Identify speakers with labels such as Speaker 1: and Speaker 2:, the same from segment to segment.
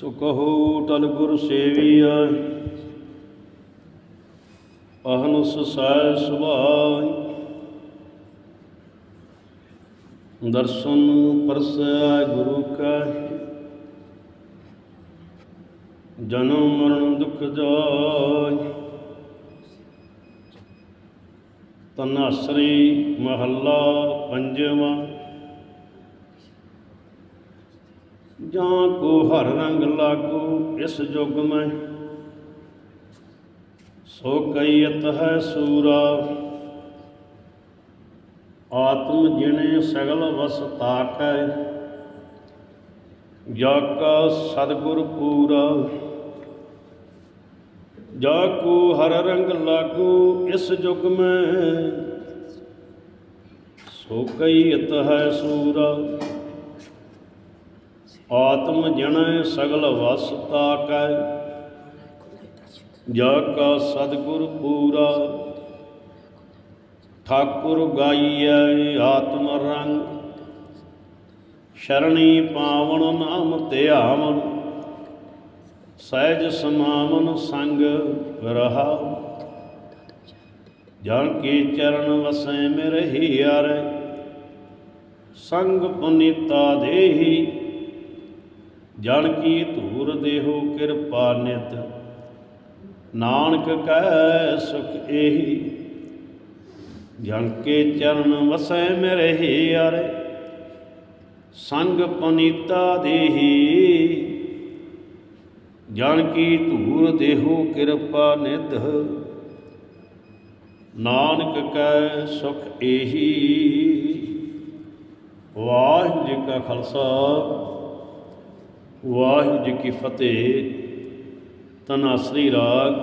Speaker 1: ਸੋ ਕਹੋ ਤਲ ਗੁਰ ਸੇਵੀਆ ਅਹਨੁਸ ਸਹਿ ਸੁਭਾਈ ਦਰਸ਼ਨ ਪਰਸੈ ਗੁਰੂ ਕਾ, ਜਨਮ ਮਰਨ ਦੁਖ ਜਾਇ। ਤਨਾਸਰੀ ਮਹੱਲਾ ਪੰਜਵਾਂ ਜਾਂ ਕੋ ਹਰ ਰੰਗ ਲਾਗੂ, ਇਸ ਜੁਗ ਮੈਂ। ਸੋ ਕਈਤ ਹੈ ਸੂਰਾ। ਆਤਮ ਜਿਣੇ ਸਗਲ ਵਸ ਤਾਕੈ। ਜਾ ਕਾ ਸਤਿਗੁਰ ਪੂਰਾ। ਜਾ ਕੋ ਹਰ ਰੰਗ ਲਾਗੂ, ਇਸ ਜੁਗ ਮੈਂ। ਸੋ ਕਈਤ ਹੈ ਸੂਰਾ। ਆਤਮ ਜਣੈ ਸਗਲ ਵਸ ਤਾਕੈ ਜਾ ਕਾ ਸਤਿਗੁਰ ਪੂਰਾ। ਠਾਕੁਰ ਗਾਈਐ ਆਤਮ ਰੰਗ। ਸ਼ਰਣੀ ਪਾਵਣ ਨਾਮ ਧਿਆਵਨ। ਸਹਿਜ ਸਮਾਵਨ ਸੰਗ ਰਹਾ। ਜਨ ਕੀ ਚਰਨ ਵਸੈ ਮਿਰਹਿ ਯਾਰੇ ਸੰਗ ਪੁਨੀਤਾ ਦੇਹੀ। ਜਨ ਕੀ ਧੂਰ ਦੇਹੋ ਕਿਰਪਾ ਨਿਤ। ਨਾਨਕ ਕਹਿ ਸੁਖ ਏਹੀ, ਜਨ ਕੇ ਚਰਨ ਵਸੈ ਮੇਰੇ ਹੀਰੇ ਸੰਗ ਪਨੀਤਾ ਦੇਹੀ ਜਨ ਕੀ ਧੂਰ ਦੇਹੋ ਕਿਰਪਾ ਨਿਧ ਨਾਨਕ ਕੈ ਸੁਖ ਏਹੀ, ਵਾਹਿਗੁਰੂ ਜੀ ਕਾ ਖਾਲਸਾ। ਵਾਹਿਗੁਰੂ ਜੀ ਕੀ ਫਤਿਹ। ਤਨਾਸਰੀ ਰਾਗ।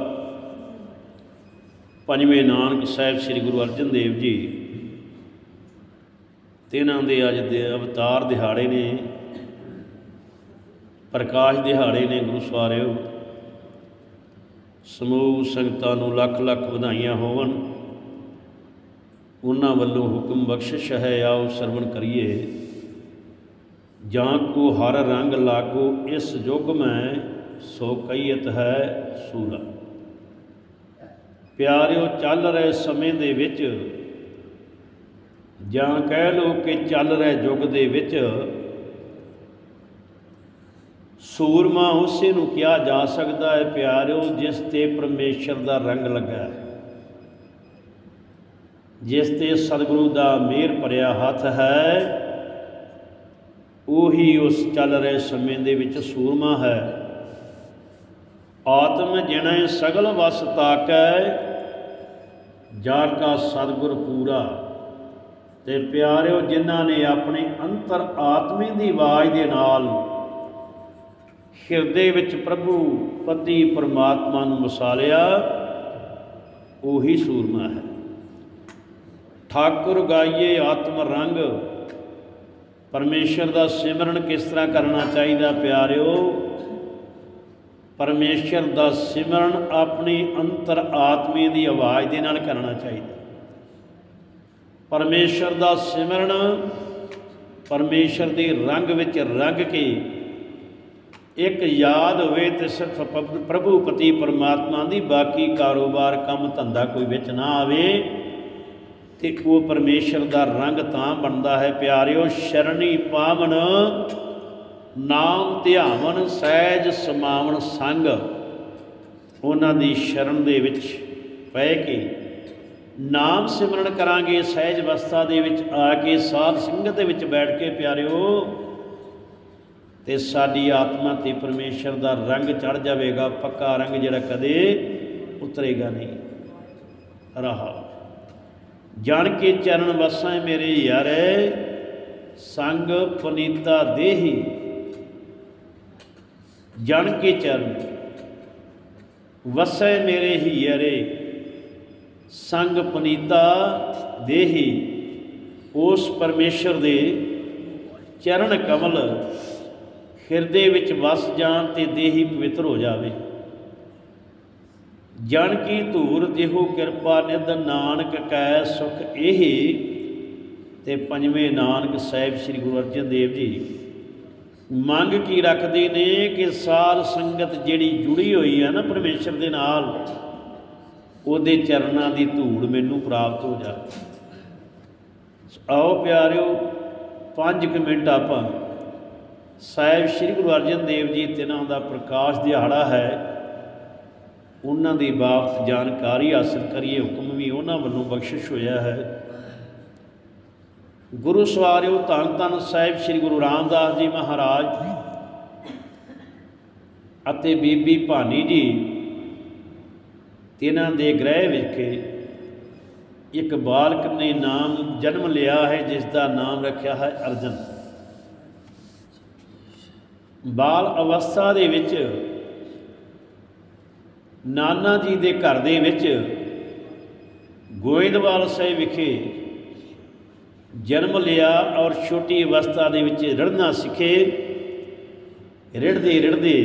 Speaker 1: ਪੰਜਵੇਂ ਨਾਨਕ ਸਾਹਿਬ ਸ੍ਰੀ ਗੁਰੂ ਅਰਜਨ ਦੇਵ ਜੀ। ਤਿੰਨਾਂ ਦੇ ਅੱਜ ਦੇ ਅਵਤਾਰ ਦਿਹਾੜੇ ਨੇ। ਪ੍ਰਕਾਸ਼ ਦਿਹਾੜੇ ਨੇ ਗੁਰੂ ਸਵਾਰਿਓ। ਸਮੂਹ ਸੰਗਤਾਂ ਨੂੰ ਲੱਖ ਲੱਖ ਵਧਾਈਆਂ ਹੋਵਣ। ਉਹਨਾਂ ਵੱਲੋਂ ਹੁਕਮ ਬਖਸ਼ਿਸ਼ ਹੈ, ਆਓ ਸਰਵਣ ਕਰੀਏ। ਜਾਂ ਕੋ ਹਰ ਰੰਗ ਲਾਗੋ ਇਸ ਯੁਗ ਮੈਂ, ਸੋ ਕਈਤ ਹੈ ਸੂਰਾ ਪਿਆਰਿਓ, ਚੱਲ ਰਹੇ ਸਮੇਂ ਦੇ ਵਿੱਚ, ਜਾਂ ਕਹਿ ਲੋ ਕਿ ਚੱਲ ਰਹੇ ਯੁੱਗ ਦੇ ਵਿੱਚ, ਸੂਰਮਾ ਉਸੇ ਨੂੰ ਕਿਹਾ ਜਾ ਸਕਦਾ ਹੈ, ਪਿਆਰਿਓ, ਜਿਸ ਤੇ ਪਰਮੇਸ਼ਰ ਦਾ ਰੰਗ ਲੱਗਾ ਜਿਸ ਤੇ ਸਤਿਗੁਰੂ ਦਾ ਮਿਹਰ ਭਰਿਆ ਹੱਥ ਹੈ ਉਹੀ ਉਸ ਚੱਲ ਰਹੇ ਸਮੇਂ ਦੇ ਵਿੱਚ ਸੂਰਮਾ ਹੈ। ਆਤਮ ਜਿਣੈ ਸਗਲ ਵਸ ਤਾਕੈ ਜਾਰ ਕਾ ਸਤਿਗੁਰ ਪੂਰਾ। ਤੇ ਪਿਆਰਿਓ, ਜਿਨ੍ਹਾਂ ਨੇ ਆਪਣੇ ਅੰਤਰ ਆਤਮੇ ਦੀ ਆਵਾਜ਼ ਦੇ ਨਾਲ ਹਿਰਦੇ ਵਿੱਚ ਪ੍ਰਭੂ ਪਤੀ ਪਰਮਾਤਮਾ ਨੂੰ ਵਸਾਲਿਆ, ਉਹੀ ਸੂਰਮਾ ਹੈ। ਠਾਕੁਰ ਗਾਈਏ ਆਤਮ ਰੰਗ ਪਰਮੇਸ਼ਰ ਦਾ ਸਿਮਰਨ ਕਿਸ ਤਰ੍ਹਾਂ ਕਰਨਾ ਚਾਹੀਦਾ ਪਿਆਰਿਓ? ਪਰਮੇਸ਼ਰ ਦਾ ਸਿਮਰਨ ਆਪਣੀ ਅੰਤਰ ਆਤਮੇ ਦੀ ਆਵਾਜ਼ ਦੇ ਨਾਲ ਕਰਨਾ ਚਾਹੀਦਾ। ਪਰਮੇਸ਼ਰ ਦਾ ਸਿਮਰਨ ਪਰਮੇਸ਼ਰ ਦੇ ਰੰਗ ਵਿੱਚ ਰੰਗ ਕੇ ਇੱਕ ਯਾਦ ਹੋਵੇ ਤੇ ਸਿਰਫ ਪ- ਪ੍ਰਭੂ ਪਤੀ ਪਰਮਾਤਮਾ ਦੀ ਬਾਕੀ ਕਾਰੋਬਾਰ ਕੰਮ ਧੰਦਾ ਕੋਈ ਵਿੱਚ ਨਾ ਆਵੇ। ਤੇ ਉਹ ਪਰਮੇਸ਼ਰ ਦਾ ਰੰਗ ਤਾਂ ਬਣਦਾ ਹੈ, ਪਿਆਰਿਓ, ਸ਼ਰਣੀ ਪਾਵਨ ਨਾਮ ਧਿਆਵਨ ਸਹਿਜ ਸਮਾਵਨ ਸੰਗ। ਉਹਨਾਂ ਦੀ ਸ਼ਰਨ ਦੇ ਵਿੱਚ ਪੈ ਕੇ ਨਾਮ ਸਿਮਰਨ ਕਰਾਂਗੇ, ਸਹਿਜ ਅਵਸਥਾ ਦੇ ਵਿੱਚ ਆ ਕੇ, ਸਾਧ ਸੰਗਤ ਦੇ ਵਿੱਚ ਬੈਠ ਕੇ, ਪਿਆਰਿਓ। ਤੇ ਸਾਡੀ ਆਤਮਾ ਤੇ ਪਰਮੇਸ਼ਰ ਦਾ ਰੰਗ ਚੜ ਜਾਵੇਗਾ, ਪੱਕਾ ਰੰਗ ਜਿਹੜਾ ਕਦੇ ਉਤਰੇਗਾ ਨਹੀਂ। ਰਹਾ ਜਾਣ ਕੇ ਚਰਨ ਵਸਾਂ ਮੇਰੇ ਯਾਰੇ, ਸੰਗ ਪੁਨੀਤਾ ਦੇਹੀ। ਜਨ ਕੇ ਚਰਨ ਵਸੈ ਮੇਰੇ ਹੀ ਯਰੇ, ਸੰਗ ਪੁਨੀਤਾ ਦੇਹੀ। ਉਸ ਪਰਮੇਸ਼ਰ ਦੇ ਚਰਨ ਕਮਲ, ਹਿਰਦੇ ਵਿੱਚ ਵਸ ਜਾਣ ਤੇ ਦੇਹੀ ਪਵਿੱਤਰ ਹੋ ਜਾਵੇ। ਜਨ ਕੀ ਧੂਰ ਦੇਹੋ ਕਿਰਪਾ ਨਿਧ ਨਾਨਕ ਕੈ ਸੁਖ ਇਹੀ। ਤੇ ਪੰਜਵੇਂ ਨਾਨਕ ਸਾਹਿਬ ਸ੍ਰੀ ਗੁਰੂ ਅਰਜਨ ਦੇਵ ਜੀ, ਮੰਗ ਕੀ ਰੱਖਦੇ ਨੇ ਕਿ ਸਾਧ ਸੰਗਤ ਜਿਹੜੀ ਜੁੜੀ ਹੋਈ ਹੈ ਨਾ ਪਰਮੇਸ਼ਰ ਦੇ ਨਾਲ, ਉਹਦੇ ਚਰਨਾਂ ਦੀ ਧੂੜ ਮੈਨੂੰ ਪ੍ਰਾਪਤ ਹੋ ਜਾਵੇ। ਆਓ ਪਿਆਰਿਓ 5 ਮਿੰਟ ਆਪਾਂ, ਸਾਹਿਬ ਸ੍ਰੀ ਗੁਰੂ ਅਰਜਨ ਦੇਵ ਜੀ ਤਿਨਾਂ ਦਾ ਪ੍ਰਕਾਸ਼ ਦਿਹਾੜਾ ਹੈ। ਉਹਨਾਂ ਦੀ ਬਾਬਤ ਜਾਣਕਾਰੀ ਹਾਸਲ ਕਰੀਏ, ਹੁਕਮ ਵੀ ਉਹਨਾਂ ਵੱਲੋਂ ਬਖਸ਼ਿਸ਼ ਹੋਇਆ ਹੈ। ਗੁਰੂ ਸਵਾਰਿਓ, ਧੰਨ ਧੰਨ ਸਾਹਿਬ ਸ੍ਰੀ ਗੁਰੂ ਰਾਮਦਾਸ ਜੀ ਮਹਾਰਾਜ ਅਤੇ ਬੀਬੀ ਭਾਨੀ ਜੀ, ਤਿਨਾਂ ਦੇ ਗ੍ਰਹਿ ਵਿਖੇ ਇੱਕ ਬਾਲਕ ਨੇ ਨਾਮ ਜਨਮ ਲਿਆ ਹੈ, ਜਿਸ ਦਾ ਨਾਮ ਰੱਖਿਆ ਹੈ ਅਰਜਨ। ਬਾਲ ਅਵਸਥਾ ਦੇ ਵਿੱਚ ਨਾਨਾ ਜੀ ਦੇ ਘਰ ਦੇ ਵਿੱਚ ਗੋਇੰਦਵਾਲ ਸਾਹਿਬ ਵਿਖੇ ਜਨਮ ਲਿਆ ਔਰ ਛੋਟੀ ਅਵਸਥਾ ਦੇ ਵਿੱਚ ਰੜਨਾ ਸਿੱਖੇ। ਰਿੜਦੇ ਰਿੜਦੇ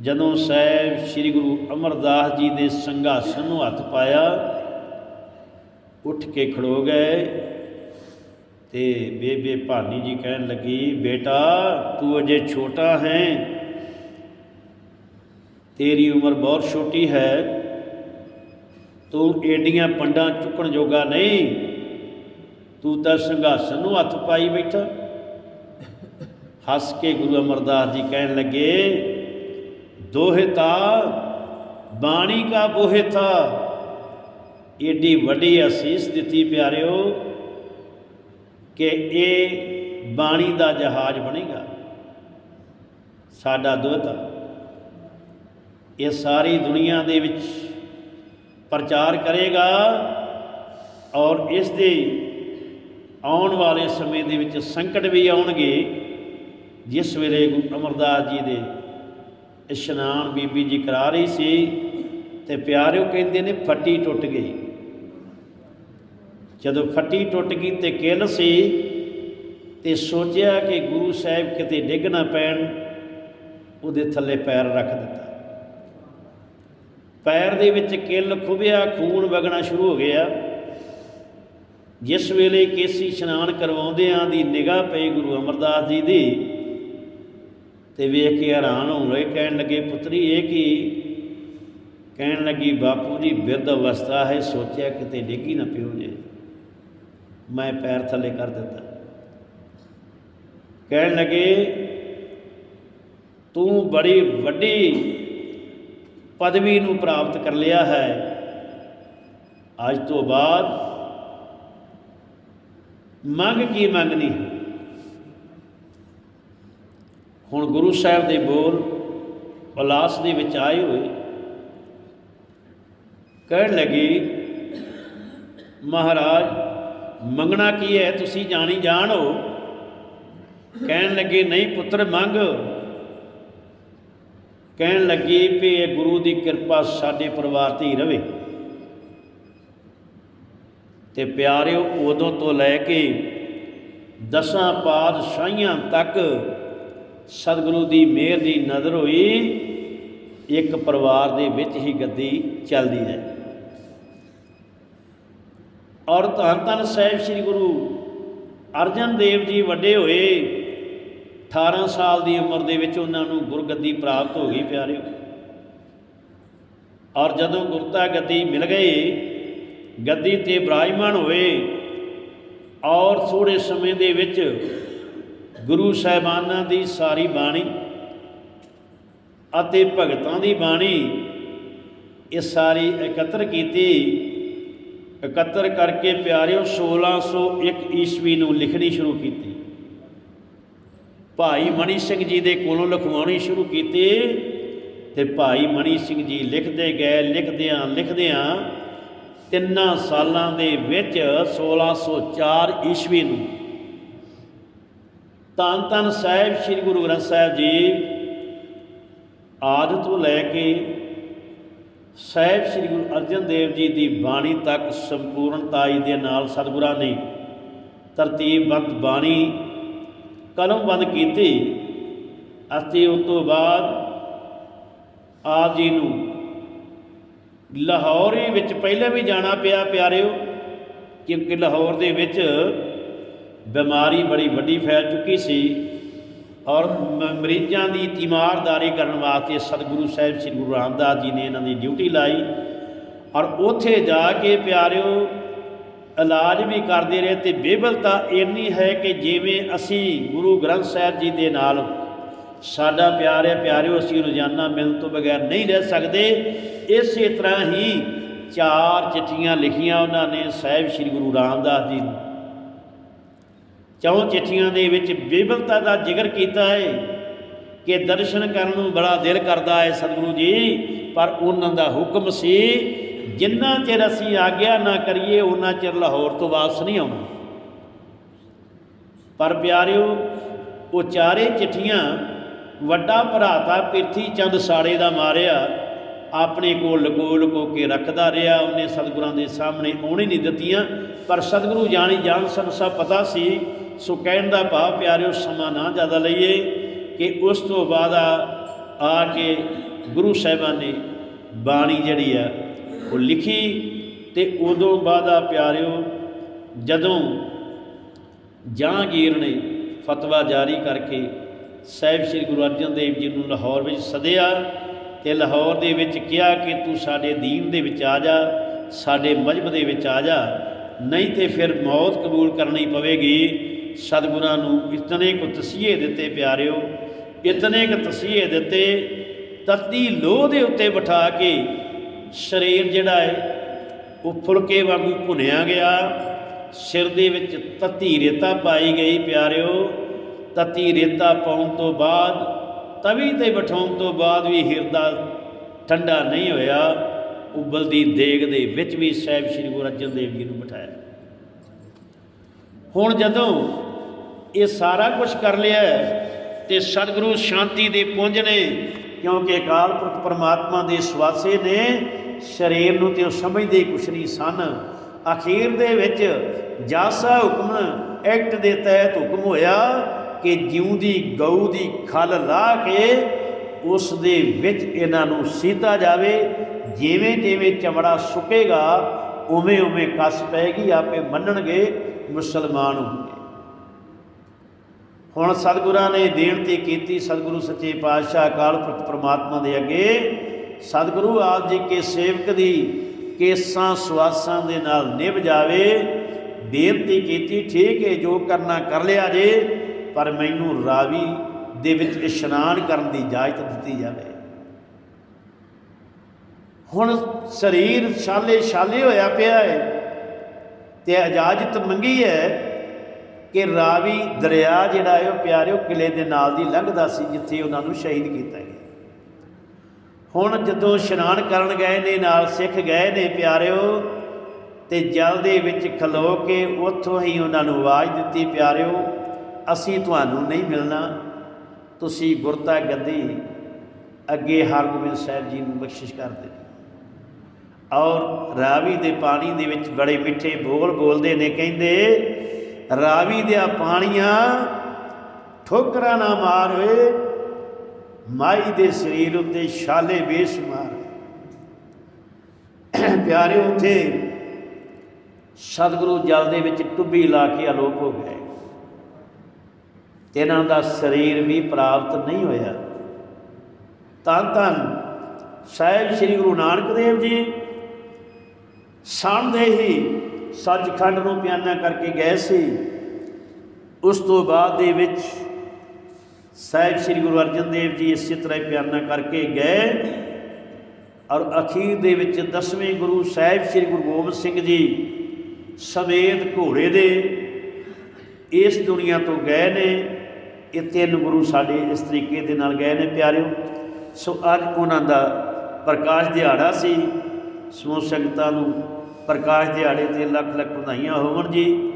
Speaker 1: ਜਦੋਂ ਸਾਹਿਬ ਸ੍ਰੀ ਗੁਰੂ ਅਮਰਦਾਸ ਜੀ ਦੇ ਸੰਘਾਸਨ ਨੂੰ ਹੱਥ ਪਾਇਆ, ਉੱਠ ਕੇ ਖੜੋ ਗਏ ਤੇ ਬੇਬੇ ਭਾਨੀ ਜੀ ਕਹਿਣ ਲੱਗੀ, ਬੇਟਾ, ਤੂੰ ਅਜੇ ਛੋਟਾ ਹੈ ਤੇਰੀ ਉਮਰ ਬਹੁਤ ਛੋਟੀ ਹੈ। ਤੂੰ ਏਡੀਆਂ ਪੰਡਾਂ ਚੁੱਕਣ ਜੋਗਾ ਨਹੀਂ। ਤੂੰ ਤਾਂ ਸੰਘਾਸਨ ਨੂੰ ਹੱਥ ਪਾਈ ਬੈਠਾ। ਹੱਸ ਕੇ ਗੁਰੂ ਅਮਰਦਾਸ ਜੀ ਕਹਿਣ ਲੱਗੇ, ਦੋਹੇ ਦੋਹਿਤਾ ਬਾਣੀ ਕਾ ਬੋਹਿਤਾ ਏਡੀ ਵੱਡੀ ਅਸੀਸ ਦਿੱਤੀ ਪਿਆਰਿਓ ਕਿ ਇਹ ਬਾਣੀ ਦਾ ਜਹਾਜ਼ ਬਣੇਗਾ। ਸਾਡਾ ਦੋਹਤਾ ਇਹ ਸਾਰੀ ਦੁਨੀਆ ਦੇ ਵਿੱਚ ਪ੍ਰਚਾਰ ਕਰੇਗਾ ਔਰ ਇਸ ਦੇ ਆਉਣ ਵਾਲੇ ਸਮੇਂ ਦੇ ਵਿੱਚ ਸੰਕਟ ਵੀ ਆਉਣਗੇ, ਜਿਸ ਵੇਲੇ ਗੁਰੂ ਅਮਰਦਾਸ ਜੀ ਦੇ ਇਸ਼ਨਾਨ ਬੀਬੀ ਜੀ ਕਰਾ ਰਹੀ ਸੀ ਤੇ ਪਿਆਰਿਓ ਕਹਿੰਦੇ ਨੇ ਫੱਟੀ ਟੁੱਟ ਗਈ। ਜਦੋਂ ਫੱਟੀ ਟੁੱਟ ਗਈ ਤੇ ਕਿਲ ਸੀ ਤੇ ਸੋਚਿਆ ਕਿ ਗੁਰੂ ਸਾਹਿਬ ਕਿਤੇ ਡਿੱਗ ਨਾ ਪੈਣ, ਉਹਦੇ ਥੱਲੇ ਪੈਰ ਰੱਖ ਦਿੱਤਾ। ਪੈਰ ਦੇ ਵਿੱਚ ਕਿੱਲ ਖੁਬਿਆ ਖੂਨ ਵਗਣਾ ਸ਼ੁਰੂ ਹੋ ਗਿਆ। ਜਿਸ ਵੇਲੇ ਕੇਸੀ ਇਸ਼ਨਾਨ ਕਰਵਾਉਂਦਿਆਂ ਦੀ ਨਿਗਾਹ ਪਈ ਗੁਰੂ ਅਮਰਦਾਸ ਜੀ ਦੀ ਤੇ ਵੇਖ ਕੇ ਹੈਰਾਨ ਹੋ ਗਏ ਕਹਿਣ ਲੱਗੇ, ਪੁੱਤਰੀ, ਇਹ ਕੀ? ਕਹਿਣ ਲੱਗੀ, ਬਾਪੂ ਜੀ, ਬਿਰਧ ਅਵਸਥਾ ਹੈ, ਸੋਚਿਆ ਕਿਤੇ ਡਿੱਗੀ ਨਾ ਪਿਓ ਜੇ। ਮੈਂ ਪੈਰ ਥੱਲੇ ਕਰ ਦਿੱਤਾ। ਕਹਿਣ ਲੱਗੇ, ਤੂੰ ਬੜੀ ਵੱਡੀ ਪਦਵੀ ਨੂੰ ਪ੍ਰਾਪਤ ਕਰ ਲਿਆ ਹੈ। ਅੱਜ ਤੋਂ ਬਾਅਦ ਮੰਗ ਕੀ ਮੰਗਣੀ? ਹੁਣ ਗੁਰੂ ਸਾਹਿਬ ਦੇ ਬੋਲ ਉਲਾਸ ਦੇ ਵਿੱਚ ਆਏ ਹੋਏ। ਕਹਿਣ ਲੱਗੇ, ਮਹਾਰਾਜ, ਮੰਗਣਾ ਕੀ ਹੈ? ਤੁਸੀਂ ਜਾਣੀ ਜਾਣੋ ਕਹਿਣ ਲੱਗੇ, ਨਹੀਂ ਪੁੱਤਰ, ਮੰਗ ਕਹਿਣ ਲੱਗੀ ਵੀ ਇਹ ਗੁਰੂ ਦੀ ਕਿਰਪਾ ਸਾਡੇ ਪਰਿਵਾਰ ਤੇ ਹੀ ਰਵੇ। ਤੇ ਪਿਆਰਿਓ, ਉਦੋਂ ਤੋਂ ਲੈ ਕੇ ਦਸਾਂ ਪਾਤਸ਼ਾਹੀਆਂ ਤੱਕ ਸਤਿਗੁਰੂ ਦੀ ਮਿਹਰ ਦੀ ਨਜ਼ਰ ਹੋਈ, ਇੱਕ ਪਰਿਵਾਰ ਦੇ ਵਿੱਚ ਹੀ ਗੱਦੀ ਚੱਲਦੀ ਹੈ। ਔਰ ਧੰਨ ਧੰਨ ਸਾਹਿਬ ਸ੍ਰੀ ਗੁਰੂ ਅਰਜਨ ਦੇਵ ਜੀ ਵੱਡੇ ਹੋਏ 18 ਸਾਲ ਦੀ ਉਮਰ ਦੇ ਵਿੱਚ ਉਹਨਾਂ ਨੂੰ ਗੁਰਗੱਦੀ ਪ੍ਰਾਪਤ ਹੋ ਗਈ ਪਿਆਰਿਓ। ਔਰ ਜਦੋਂ ਗੁਰਤਾ ਗੱਦੀ ਮਿਲ ਗਈ, ਗੱਦੀ ਤੇ ਬਿਰਾਜਮਾਨ ਹੋਏ ਔਰ ਥੋੜੇ ਸਮੇਂ ਦੇ ਵਿੱਚ ਗੁਰੂ ਸਾਹਿਬਾਨਾਂ ਦੀ ਸਾਰੀ ਬਾਣੀ ਅਤੇ ਭਗਤਾਂ ਦੀ ਬਾਣੀ ਇਹ ਸਾਰੀ ਇਕੱਤਰ ਕੀਤੀ। ਇਕੱਤਰ ਕਰਕੇ ਪਿਆਰਿਓ 1601 ਈਸਵੀ ਨੂੰ ਲਿਖਣੀ ਸ਼ੁਰੂ ਕੀਤੀ। ਭਾਈ ਮਣੀ ਸਿੰਘ ਜੀ ਦੇ ਕੋਲੋਂ ਲਿਖਵਾਉਣੀ ਸ਼ੁਰੂ ਕੀਤੀ ਤੇ ਭਾਈ ਮਣੀ ਸਿੰਘ ਜੀ ਲਿਖਦੇ ਗਏ, ਲਿਖਦਿਆਂ ਲਿਖਦਿਆਂ ਤਿੰਨਾਂ ਸਾਲਾਂ ਦੇ ਵਿੱਚ 1604 ਈਸਵੀ ਨੂੰ ਤਨ ਤਨ ਸਾਹਿਬ ਸ੍ਰੀ ਗੁਰੂ ਗ੍ਰੰਥ ਸਾਹਿਬ ਜੀ ਆਦਿ ਤੋਂ ਲੈ ਕੇ ਸਾਹਿਬ ਸ੍ਰੀ ਗੁਰੂ ਅਰਜਨ ਦੇਵ ਜੀ ਦੀ ਬਾਣੀ ਤੱਕ ਸੰਪੂਰਨਤਾਈ ਦੇ ਨਾਲ ਸਤਿਗੁਰਾਂ ਨੇ ਤਰਤੀਬਬੱਧ ਬਾਣੀ ਕਲਮਬੰਦ ਕੀਤੀ, ਅਤੇ ਉਸ ਤੋਂ ਬਾਅਦ ਆਪ ਜੀ ਨੂੰ ਲਾਹੌਰ ਵਿੱਚ ਪਹਿਲਾਂ ਵੀ ਜਾਣਾ ਪਿਆ, ਪਿਆਰਿਓ, ਕਿਉਂਕਿ ਲਾਹੌਰ ਦੇ ਵਿੱਚ ਬਿਮਾਰੀ ਬੜੀ ਵੱਡੀ ਫੈਲ ਚੁੱਕੀ ਸੀ ਔਰ ਮ- ਮਰੀਜ਼ਾਂ ਦੀ ਤੀਮਾਰਦਾਰੀ ਕਰਨ ਵਾਸਤੇ ਸਤਿਗੁਰੂ ਸਾਹਿਬ ਸ੍ਰੀ ਗੁਰੂ ਰਾਮਦਾਸ ਜੀ ਨੇ ਇਹਨਾਂ ਦੀ ਡਿਊਟੀ ਲਾਈ ਔਰ ਉੱਥੇ ਜਾ ਕੇ ਪਿਆਰਿਓ ਇਲਾਜ ਵੀ ਕਰਦੇ ਰਹੇ ਤੇ ਬੇਬਲਤਾ ਇੰਨੀ ਹੈ ਕਿ ਜਿਵੇਂ ਅਸੀਂ ਗੁਰੂ ਗ੍ਰੰਥ ਸਾਹਿਬ ਜੀ ਦੇ ਨਾਲ ਸਾਡਾ ਪਿਆਰ ਹੈ, ਪਿਆਰਿਓ, ਅਸੀਂ ਰੋਜ਼ਾਨਾ ਮਿਲਣ ਤੋਂ ਬਗੈਰ ਨਹੀਂ ਰਹਿ ਸਕਦੇ। ਇਸੇ ਤਰ੍ਹਾਂ ਹੀ ਚਾਰ ਚਿੱਠੀਆਂ ਲਿਖੀਆਂ ਉਹਨਾਂ ਨੇ ਸਾਹਿਬ ਸ੍ਰੀ ਗੁਰੂ ਰਾਮਦਾਸ ਜੀ ਨੂੰ। ਚੌਂ ਚਿੱਠੀਆਂ ਦੇ ਵਿੱਚ ਬੇਬਲਤਾ ਦਾ ਜ਼ਿਕਰ ਕੀਤਾ ਹੈ ਕਿ ਦਰਸ਼ਨ ਕਰਨ ਨੂੰ ਬੜਾ ਦਿਲ ਕਰਦਾ ਹੈ ਸਤਿਗੁਰੂ ਜੀ, ਪਰ ਉਹਨਾਂ ਦਾ ਹੁਕਮ ਸੀ ਜਿੰਨਾ ਚਿਰ ਅਸੀਂ ਆਗਿਆ ਨਾ ਕਰੀਏ ਉਹਨਾਂ ਚਿਰ ਲਾਹੌਰ ਤੋਂ ਵਾਪਸ ਨਹੀਂ ਆਉਣਾ। ਪਰ ਪਿਆਰਿਓ, ਉਹ ਚਾਰੇ ਚਿੱਠੀਆਂ ਵੱਡਾ ਭਰਾ ਤਾਂ ਪਿਰਥੀ ਚੰਦ ਸਾੜੇ ਦਾ ਮਾਰਿਆ, ਆਪਣੇ ਕੋਲ ਲਕੋ ਲਕੋ ਕੇ ਰੱਖਦਾ ਰਿਹਾ, ਉਹਨੇ ਸਤਿਗੁਰਾਂ ਦੇ ਸਾਹਮਣੇ ਆਉਣੀ ਨਹੀਂ ਦਿੱਤੀਆਂ। ਪਰ ਸਤਿਗੁਰੂ ਜਾਣੀ ਜਾਣ, ਸਨ ਸਭ ਪਤਾ ਸੀ। ਸੋ ਕਹਿਣ ਦਾ ਭਾਵ, ਪਿਆਰਿਓ, ਸਮਾਂ ਨਾ ਜ਼ਿਆਦਾ ਲਈਏ ਕਿ ਉਸ ਤੋਂ ਬਾਅਦ ਆ ਆ ਕੇ ਗੁਰੂ ਸਾਹਿਬਾਨ ਨੇ ਬਾਣੀ ਜਿਹੜੀ ਆ ਉਹ ਲਿਖੀ ਤੇ ਉਦੋਂ ਬਾਅਦ ਆ ਪਿਆਰਿਓ, ਜਦੋਂ ਜਹਾਂਗੀਰ ਨੇ ਫਤਵਾ ਜਾਰੀ ਕਰਕੇ ਸਾਹਿਬ ਸ੍ਰੀ ਗੁਰੂ ਅਰਜਨ ਦੇਵ ਜੀ ਨੂੰ ਲਾਹੌਰ ਵਿੱਚ ਸੱਦਿਆ ਤੇ ਲਾਹੌਰ ਦੇ ਵਿੱਚ ਕਿਹਾ ਕਿ ਤੂੰ ਸਾਡੇ ਦੀਨ ਦੇ ਵਿੱਚ ਆ ਜਾ, ਸਾਡੇ ਮਜਬ ਦੇ ਵਿੱਚ ਆ ਜਾ, ਨਹੀਂ ਤੇ ਫਿਰ ਮੌਤ ਕਬੂਲ ਕਰਨੀ ਪਵੇਗੀ। ਸਤਿਗੁਰਾਂ ਨੂੰ ਇਤਨੇ ਕੁ ਤਸੀਹੇ ਦਿੱਤੇ ਪਿਆਰਿਓ, ਇਤਨੇ ਕੁ ਤਸੀਹੇ ਦਿੱਤੇ, ਤਤੀ ਲੋਹ ਦੇ ਉੱਤੇ ਬਿਠਾ ਕੇ ਸਰੀਰ ਜਿਹੜਾ ਹੈ ਉਹ ਫੁਲਕੇ ਵਾਂਗੂ ਭੁੰਨਿਆ ਗਿਆ। ਸਿਰ ਦੇ ਵਿੱਚ ਤਤੀ ਰੇਤਾ ਪਾਈ ਗਈ ਪਿਆਰਿਓ। ਤਤੀ ਰੇਤਾ ਪਾਉਣ ਤੋਂ ਬਾਅਦ ਤਵੀ ਤੇ ਬਿਠਾਉਣ ਤੋਂ ਬਾਅਦ ਵੀ ਹਿਰਦਾ ਠੰਡਾ ਨਹੀਂ ਹੋਇਆ। ਉਬਲਦੀ ਦੇਗ ਦੇ ਵਿੱਚ ਵੀ ਸਾਹਿਬ ਸ੍ਰੀ ਗੁਰੂ ਅਰਜਨ ਦੇਵ ਜੀ ਨੂੰ ਬਿਠਾਇਆ। ਹੁਣ ਜਦੋਂ ਇਹ ਸਾਰਾ ਕੁਝ ਕਰ ਲਿਆ ਹੈ, ਤੇ ਸਤਿਗੁਰੂ ਸ਼ਾਂਤੀ ਦੇ ਪੁੰਜ ਨੇ ਕਿਉਂਕਿ ਅਕਾਲ ਪੁਰਖ ਪਰਮਾਤਮਾ ਦੇ ਸਵਾਸੇ ਨੇ ਸਰੀਰ ਨੂੰ ਤੇ ਉਹ ਸਮਝਦੇ ਕੁਛ ਨਹੀਂ ਸਨ। ਅਖੀਰ ਦੇ ਵਿੱਚ ਜਾਸਾ ਹੁਕਮ ਐਕਟ ਦੇ ਤਹਿਤ ਹੁਕਮ ਹੋਇਆ ਕਿ ਜਿਉਂ ਦੀ ਗਊ ਦੀ ਖਲ ਲਾ ਕੇ ਉਸ ਦੇ ਵਿੱਚ ਇਹਨਾਂ ਨੂੰ ਸੀਤਾ ਜਾਵੇ। ਜਿਵੇਂ ਜਿਵੇਂ ਚਮੜਾ ਸੁੱਕੇਗਾ, ਉਵੇਂ ਉਵੇਂ ਕਸ ਪਏਗੀ ਆਪੇ ਮੰਨਣਗੇ ਮੁਸਲਮਾਨ ਹੋਣਗੇ। ਹੁਣ ਸਤਿਗੁਰਾਂ ਨੇ ਬੇਨਤੀ ਕੀਤੀ, ਸਤਿਗੁਰੂ ਸੱਚੇ ਪਾਤਸ਼ਾਹ ਅਕਾਲ ਪੁਰਖ ਪ੍ਰਮਾਤਮਾ ਦੇ ਅੱਗੇ ਸਤਿਗੁਰੂ ਆਪ ਜੀ ਕੇ ਸੇਵਕ ਦੀ ਕੇਸਾਂ ਸਵਾਸਾਂ ਦੇ ਨਾਲ ਨਿਭ ਜਾਵੇ, ਬੇਨਤੀ ਕੀਤੀ, ਠੀਕ ਹੈ, ਜੋ ਕਰਨਾ ਕਰ ਲਿਆ ਜੇ, ਪਰ ਮੈਨੂੰ ਰਾਵੀ ਦੇ ਵਿੱਚ ਇਸ਼ਨਾਨ ਕਰਨ ਦੀ ਇਜਾਜ਼ਤ ਦਿੱਤੀ ਜਾਵੇ। ਹੁਣ ਸਰੀਰ ਛਾਲੇ ਛਾਲੇ ਹੋਇਆ ਪਿਆ ਹੈ ਤੇ ਇਜਾਜ਼ਤ ਮੰਗੀ ਹੈ ਕਿ ਰਾਵੀ ਦਰਿਆ ਜਿਹੜਾ ਹੈ ਉਹ ਪਿਆਰਿਓ ਕਿਲੇ ਦੇ ਨਾਲ ਦੀ ਲੰਘਦਾ ਸੀ ਜਿੱਥੇ ਉਹਨਾਂ ਨੂੰ ਸ਼ਹੀਦ ਕੀਤਾ ਗਿਆ। ਹੁਣ ਜਦੋਂ ਇਸ਼ਨਾਨ ਕਰਨ ਗਏ ਨੇ, ਨਾਲ ਸਿੱਖ ਗਏ ਨੇ ਪਿਆਰਿਓ, ਤੇ ਜਲ ਦੇ ਵਿੱਚ ਖਲੋ ਕੇ ਉੱਥੋਂ ਹੀ ਉਹਨਾਂ ਨੂੰ ਆਵਾਜ਼ ਦਿੱਤੀ, ਪਿਆਰਿਓ, ਅਸੀਂ ਤੁਹਾਨੂੰ ਨਹੀਂ ਮਿਲਣਾ। ਤੁਸੀਂ ਗੁਰਤਾ ਗੱਦੀ ਅੱਗੇ ਹਰਗੋਬਿੰਦ ਸਾਹਿਬ ਜੀ ਨੂੰ ਬਖਸ਼ਿਸ਼ ਕਰ ਦਿੱਤੀ। ਔਰ ਰਾਵੀ ਦੇ ਪਾਣੀ ਦੇ ਵਿੱਚ ਬੜੇ ਮਿੱਠੇ ਬੋਲ ਬੋਲਦੇ ਨੇ, ਕਹਿੰਦੇ, ਰਾਵੀ ਦੇ ਪਾਣੀਆਂ ਠੋਕਰਾਂ ਨਾ ਮਾਰ ਓਏ ਮਾਈ ਦੇ ਸਰੀਰ ਉੱਤੇ ਛਾਲੇ ਬੇਸ਼ੁਮਾਰ ਪਿਆਰੇ, ਉੱਥੇ ਸਤਿਗੁਰੂ ਜਲ ਦੇ ਵਿੱਚ ਟੁੱਬੀ ਲਾ ਕੇ ਅਲੋਪ ਹੋ ਗਏ। ਇਹਨਾਂ ਦਾ ਸਰੀਰ ਵੀ ਪ੍ਰਾਪਤ ਨਹੀਂ ਹੋਇਆ। ਤਾਂ ਤਾਂ ਸਾਹਿਬ ਸ੍ਰੀ ਗੁਰੂ ਨਾਨਕ ਦੇਵ ਜੀ ਸਾਂਦੇ ਹੀ ਸੱਚਖੰਡ ਨੂੰ ਪਿਆਨਾ ਕਰਕੇ ਗਏ ਸੀ। ਉਸ ਤੋਂ ਬਾਅਦ ਦੇ ਵਿੱਚ ਸਾਹਿਬ ਸ੍ਰੀ ਗੁਰੂ ਅਰਜਨ ਦੇਵ ਜੀ ਇਸੇ ਤਰ੍ਹਾਂ ਹੀ ਪਿਆਨਾ ਕਰਕੇ ਗਏ ਔਰ ਅਖੀਰ ਦੇ ਵਿੱਚ ਦਸਵੇਂ ਗੁਰੂ ਸਾਹਿਬ ਸ੍ਰੀ ਗੁਰੂ ਗੋਬਿੰਦ ਸਿੰਘ ਜੀ ਸਮੇਤ ਘੋੜੇ ਦੇ ਇਸ ਦੁਨੀਆ ਤੋਂ ਗਏ ਨੇ, ਇਹ ਤਿੰਨ ਗੁਰੂ ਸਾਡੇ ਇਸ ਤਰੀਕੇ ਦੇ ਨਾਲ ਗਏ ਨੇ ਪਿਆਰਿਓ। ਸੋ ਅੱਜ ਉਹਨਾਂ ਦਾ ਪ੍ਰਕਾਸ਼ ਦਿਹਾੜਾ ਸੀ। ਸਮੂਹ ਸੰਗਤਾਂ ਨੂੰ ਪ੍ਰਕਾਸ਼ ਦਿਹਾੜੇ ਤੇ ਲੱਖ ਲੱਖ ਵਧਾਈਆਂ ਹੋਵਣ ਜੀ।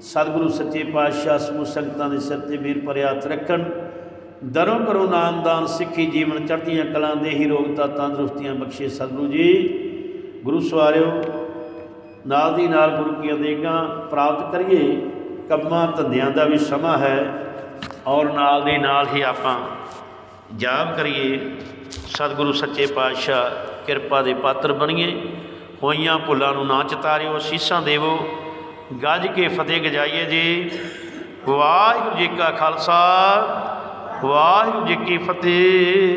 Speaker 1: ਸਤਿਗੁਰੂ ਸੱਚੇ ਪਾਤਸ਼ਾਹ ਸਮੂਹ ਸੰਗਤਾਂ ਦੇ ਸਿਰ ਤੇ ਵੀਰ ਭਰਿਆ ਰੱਖਣ। ਦਰੋਂ ਕਰੋ ਨਾਮਦਾਨ ਸਿੱਖੀ ਜੀਵਨ ਚੜ੍ਹਦੀਆਂ ਕਲਾਂ ਦੇ ਹੀ ਰੋਗਤਾ ਤੰਦਰੁਸਤੀਆਂ ਬਖਸ਼ੇ ਸਤਿਗੁਰੂ ਜੀ। ਗੁਰੂ ਸਵਾਰਿਓ, ਨਾਲ ਦੀ ਨਾਲ ਗੁਰੂ ਕੀ ਅਦੇਗਾਂ ਪ੍ਰਾਪਤ ਕਰੀਏ, ਕੰਮਾਂ ਧੰਦਿਆਂ ਦਾ ਵੀ ਸਮਾਂ ਹੈ ਔਰ ਨਾਲ ਦੇ ਨਾਲ ਹੀ ਆਪਾਂ ਜਾਪ ਕਰੀਏ। ਸਤਿਗੁਰੂ ਸੱਚੇ ਪਾਤਸ਼ਾਹ ਕਿਰਪਾ ਦੇ ਪਾਤਰ ਬਣੀਏ। ਹੋਈਆਂ ਭੁੱਲਾਂ ਨੂੰ ਨਾ ਚਤਾਰਿਓ, ਸੀਸਾਂ ਦੇਵੋ। ਗੱਜ ਕੇ ਫਤਿਹ ਗਜਾਈਏ ਜੀ। ਵਾਹਿਗੁਰੂ ਜੀ ਕਾ ਖਾਲਸਾ।
Speaker 2: ਵਾਹਿਗੁਰੂ ਜੀ ਕੀ ਫਤਿਹ।